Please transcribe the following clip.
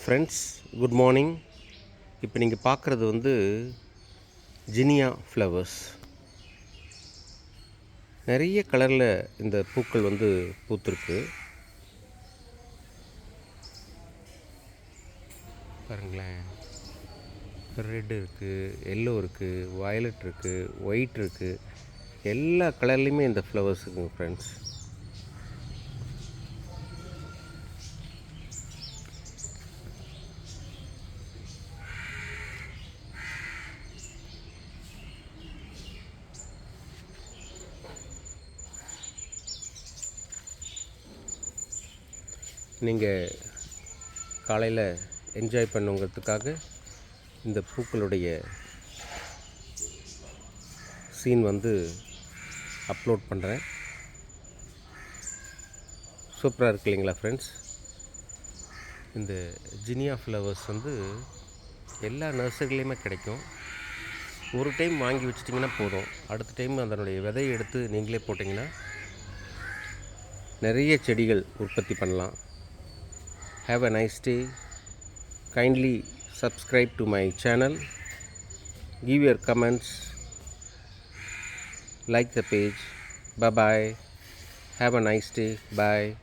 Friends good morning இப்போ நீங்கள் பார்க்குறது வந்து ஜினியா ஃப்ளவர்ஸ் நிறைய கலரில் இந்த பூக்கள் வந்து பூத்துருக்கு. பாருங்களேன். ரெட் இருக்குது எல்லோ இருக்குது வயலட் இருக்குது ஒயிட் இருக்குது எல்லா கலர்லேயுமே இந்த ஃப்ளவர்ஸ் இருக்குங்க ஃப்ரெண்ட்ஸ் நீங்கள் காலையில் என்ஜாய் பண்ணுங்கிறதுக்காக இந்த பூக்களுடைய சீன் வந்து அப்லோட் பண்ணுறேன் சூப்பராக இருக்கு இல்லைங்களா ஃப்ரெண்ட்ஸ் இந்த ஜினியா ஃப்ளவர்ஸ் வந்து எல்லா நர்சரிலையுமே கிடைக்கும். ஒரு டைம் வாங்கி வச்சிட்டிங்கன்னா போதும். அடுத்த டைம் அதனுடைய விதையை எடுத்து நீங்களே போட்டிங்கன்னா நிறைய செடிகள் உற்பத்தி பண்ணலாம். have a nice day. Kindly subscribe to my channel. Give your comments. Like the page. Bye bye have a nice day. Bye.